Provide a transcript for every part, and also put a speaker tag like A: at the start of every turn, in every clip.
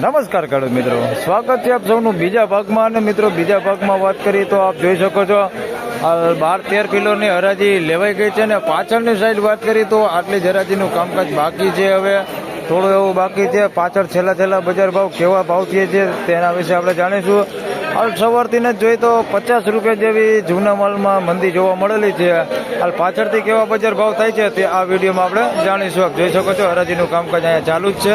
A: નમસ્કાર ખેડૂત મિત્રો. સ્વાગત છે આપ સૌનું બીજા ભાગમાં. અને મિત્રો, બીજા ભાગમાં વાત કરીએ તો આપ જોઈ શકો છો બાર તેર કિલોની હરાજી લેવાઈ ગઈ છે ને પાછળની સાઈડ વાત કરીએ તો આટલી જ હરાજીનું કામકાજ બાકી છે હવે. થોડું એવું બાકી છે. પાછળ છેલ્લા છેલ્લા બજાર ભાવ કેવા ભાવ થયે છે તેના વિશે આપણે જાણીશું. હાલ સવારથી જ જોઈએ તો પચાસ રૂપિયા જેવી જૂના માલમાં મંદી જોવા મળેલી છે. હાલ પાછળથી કેવા બજાર ભાવ થાય છે તે આ વિડીયોમાં આપણે જાણીશું. આપ જોઈ શકો છો, હરાજીનું કામકાજ અહીંયા ચાલુ જ છે.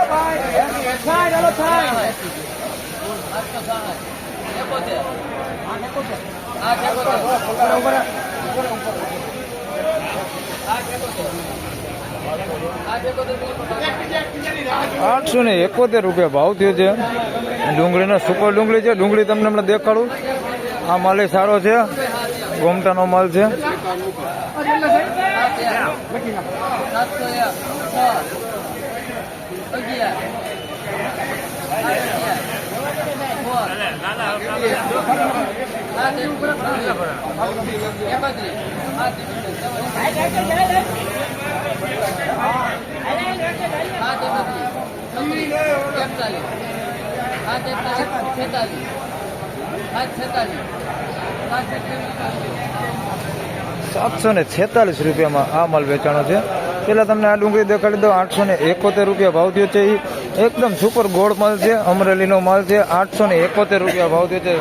B: આ જગ્યાએ એકોતેર
A: આઠસો ને એકોતેર રૂપિયા ભાવ થયો છે. ડુંગળીનો સુપર ડુંગળી છે. ડુંગળી તમને હમણાં દેખાડું. આ માલ સારો છે. ગોમટાનો માલ છે.
B: અગિયાર
A: સાતસો ને છેતાલીસ રૂપિયામાં આ માલ વેચાણો છે. પેલા તમને આ ડુંગળી દેખાડી દો આઠસો ને એકોતેર રૂપિયા ભાવ થયો છે એ એકદમ સુપર ગોળ માલ છે, અમરેલીનો માલ છે, આઠસો ને એકોતેર રૂપિયા ભાવ છે.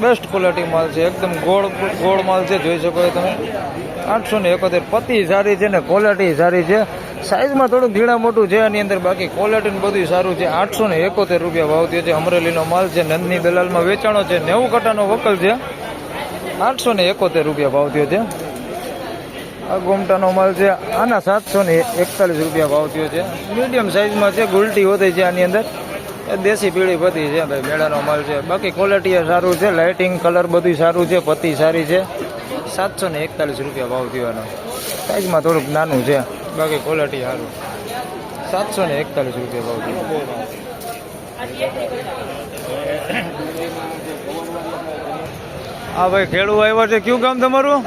A: બેસ્ટ ક્વોલિટી માલ છે, એકદમ ગોળ ગોળ માલ છે, જોઈ શકો તમે. આઠસો ને એકોતેર, પતિ સારી છે ને ક્વોલિટી સારી છે. સાઈઝમાં થોડુંક ઝીણા મોટું છે એની અંદર બાકી ક્વોલિટી બધું સારું છે. આઠસો ને એકોતેર રૂપિયા ભાવ થયો છે, અમરેલીનો માલ છે, નંદની દલાલમાં વેચાણો છે, નેવું કટાનો વકલ છે. આઠસો ને એકોતેર રૂપિયા ભાવ થયો છે. આ ગુમટાનો માલ છે. આના સાતસો ને એકતાલીસ રૂપિયા ભાવ થયો છે. મીડિયમ સાઇઝમાં છે, ગુલટી હોતી છે આની અંદર. એ દેશી પીળી પતી છે ભાઈ, મેળાનો માલ છે. બાકી ક્વોલિટી સારું છે લાઇટિંગ કલર બધું સારું છે, પતી સારી છે. સાતસો ને એકતાલીસ રૂપિયા ભાવ થયો સાઇઝમાં થોડુંક નાનું છે, બાકી ક્વોલિટી સારું. સાતસો ને એકતાલીસ રૂપિયા ભાવ થયો. હા ભાઈ ખેડૂત આવ્યા છે. કયું ગામ તમારું?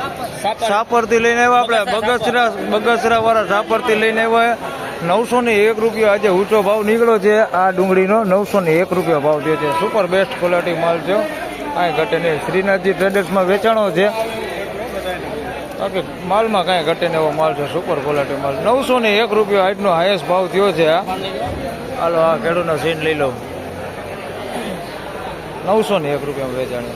A: સાપરથી લઈને આવ્યા આપણે. બગસરા બગસરા વાળા સાપરથી લઈને આવ્યા. નવસો ને એક રૂપિયા આજે ઊંચો ભાવ નીકળ્યો છે. આ ડુંગળીનો નવસો ને એક રૂપિયા ભાવ જે છે. સુપર બેસ્ટ ક્વોલિટી માલ છે. કાંઈ ઘટે નહીં. શ્રીનાથજી ટ્રેડર્સમાં વેચાણો છે. બાકી માલમાં કાંઈ ઘટે નહીં એવો માલ છે. સુપર ક્વોલિટી માલ. નવસો ને એક રૂપિયા આજનો હાઈએસ્ટ ભાવ થયો છે. આ હાલો આ ખેડૂતનો સીન લઈ લો નવસો ને એક રૂપિયા વેચાણી.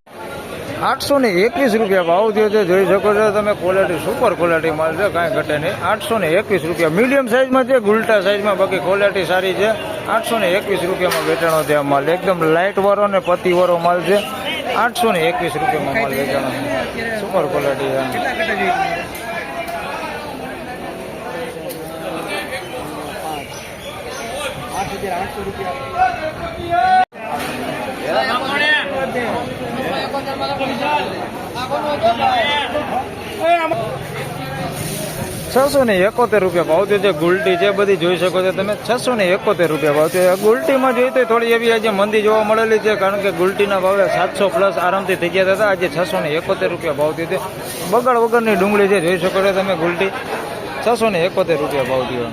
A: આઠસો ને એકવીસ રૂપિયા ભાવ થયો છે. જોઈ શકો છો તમે ક્વોલિટી સુપર ક્વોલિટી માલ છે. કાંઈ ઘટે નહીં. આઠસો ને એકવીસ રૂપિયા. મીડિયમ સાઇઝમાં છે, ગુલટા સાઇઝમાં બાકી ક્વોલિટી સારી છે. આઠસો ને એકવીસ રૂપિયામાં વેચાણો છે આ માલ. એકદમ લાઇટ વાળો ને પતિવાળો માલ છે. આઠસો ને એકવીસ રૂપિયામાં માલ વેચાણો સુપર ક્વોલિટી છે. છસો ને એકોતેર રૂપિયા ભાવ થયો છે. ગુલટી છે બધી જોઈ શકો છો તમે છસો ને એકોતેર રૂપિયા ભાવ થયો ગુલટીમાં જોઈએ તો થોડી એવી આજે મંદી જોવા મળેલી છે, કારણ કે ગુલટીના ભાવે સાતસો પ્લસ આરામથી થઈ ગયા હતા. આજે છસો ને એકોતેર રૂપિયા ભાવ થયો છે. બગાડ વગરની ડુંગળી છે, જોઈ શકો છો તમે ગુલટી. છસો ને એકોતેર રૂપિયા ભાવ થયો.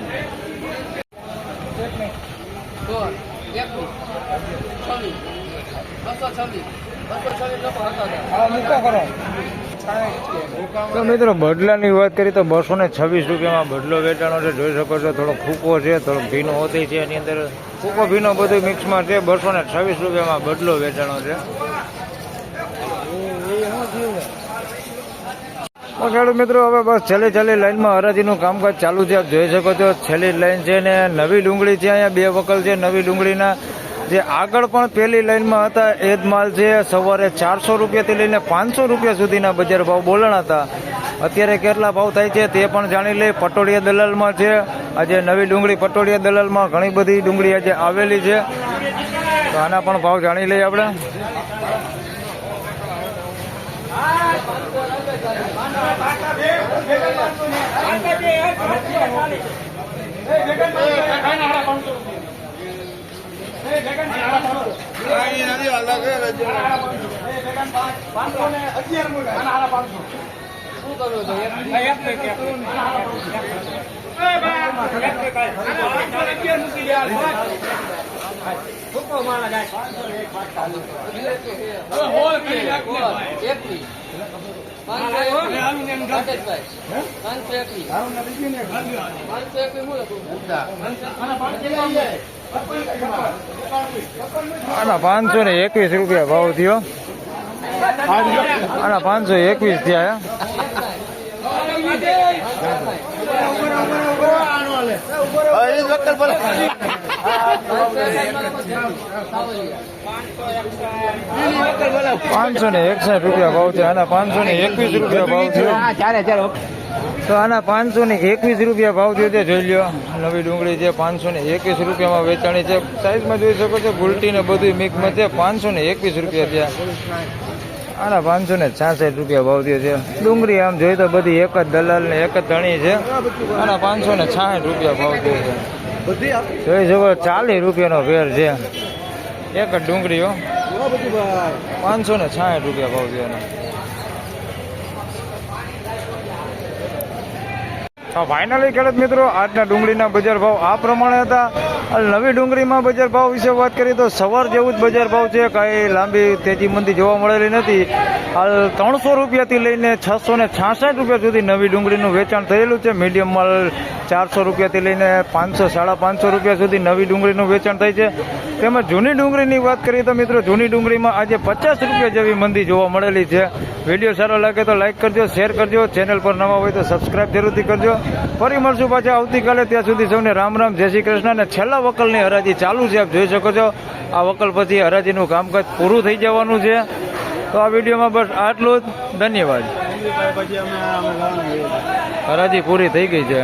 A: તો મિત્રો, બદલાની વાત કરીએ તો બસો ને છવ્વીસ રૂપિયામાં બદલો વેચાણો છે. જોઈ શકો છો, થોડો ફૂકો છે, થોડો ભીનો હોતી છે એની અંદર. ફૂકો ભીનો બધું મિક્સમાં છે. બસો ને છવ્વીસ રૂપિયામાં બદલો વેચાણો છે. ખેડૂત મિત્રો, હવે બસ છેલ્લી છેલ્લી લાઈનમાં હરાજીનું કામકાજ ચાલુ છે. આપ જોઈ શકો છો, છેલ્લી લાઈન છે ને, નવી ડુંગળી છે અહીંયા, બે વકલ છે નવી ડુંગળીના. જે આગળ પણ પહેલી લાઈનમાં હતા એ જ માલ છે સવારે ચારસો રૂપિયાથી લઈને પાંચસો રૂપિયા સુધીના બજાર ભાવ બોલણ હતા અત્યારે કેટલા ભાવ થાય છે તે પણ જાણી લઈએ પટોળિયા દલાલમાં છે આજે નવી ડુંગળી પટોળિયા દલાલમાં ઘણી બધી ડુંગળી આજે આવેલી છે તો આના પણ ભાવ જાણી લઈએ આપણે
B: શું કરવું તો એક એકવીસ પાંચસો એકવીસ પાંચસો એકવીસ હું લખું
A: આના પાંચસો ને એકવીસ રૂપિયા ભાવ થયો. આના પાંચસો એકવીસ થયા પાંચસો ને એકસઠ રૂપિયા ભાવ થયા, આના પાંચસો ને એકવીસ રૂપિયા ભાવ થયો. તો આના પાંચસો ને એકવીસ રૂપિયા ભાવ થયો છે, જોઈ લ્યો. નવી ડુંગળી છે, પાંચસો ને એકવીસ રૂપિયામાં વેચાણી છે. સાઈઝમાં જોઈ શકો છો, ગુલટી ને બધું મિક્સમાં છે. પાંચસો ને એકવીસ રૂપિયા થયા આના પાંચસો ને છાસઠ રૂપિયા ભાવ થયો છે. ડુંગળી આમ જોઈએ તો બધી એક જ દલાલ ને એક જ ધણી છે. આના પાંચસો ને છાસઠ રૂપિયા ભાવ થયો છે. જોઈ શકો ચાલીસ રૂપિયાનો ફેર છે. એક જ ડુંગળીઓ પાંચસો ને છાસઠ રૂપિયા ભાવ થયો એનો તો ફાઇનલી ખેડૂત મિત્રો, આજના ડુંગળીના બજાર ભાવ આ પ્રમાણે હતા. નવી ડુંગળીમાં બજાર ભાવ વિશે વાત કરીએ તો સવાર જેવું જ બજાર ભાવ છે. કાંઈ લાંબી તેજી મંદી જોવા મળેલી નથી. હાલ ત્રણસો રૂપિયાથી લઈને છસો ને છાસઠ રૂપિયા સુધી નવી ડુંગળીનું વેચાણ થયેલું છે. મીડિયમ માલ ચારસો રૂપિયાથી લઈને પાંચસો, સાડા પાંચસો રૂપિયા સુધી નવી ડુંગળીનું વેચાણ થાય છે. તેમજ જૂની ડુંગળીની વાત કરીએ તો મિત્રો, જૂની ડુંગળીમાં આજે પચાસ રૂપિયા જેવી મંદી જોવા મળેલી છે. વીડિયો સારો લાગે તો લાઈક કરજો, શેર કરજો. ચેનલ પર નવા હોય તો સબસ્ક્રાઇબ જરૂરથી કરજો. ફરી મળશું પાછા આવતીકાલે. ત્યાં સુધી સૌને રામ રામ, જય શ્રી કૃષ્ણ અને છેલ્લા વકલની હરાજી ચાલુ છે. આપ જોઈ શકો છો, આ વકલ પછી હરાજીનું કામકાજ પૂરું થઈ જવાનું છે. તો આ વિડીયોમાં બસ આટલું જ. ધન્યવાદ. હરાજી પૂરી થઈ ગઈ છે.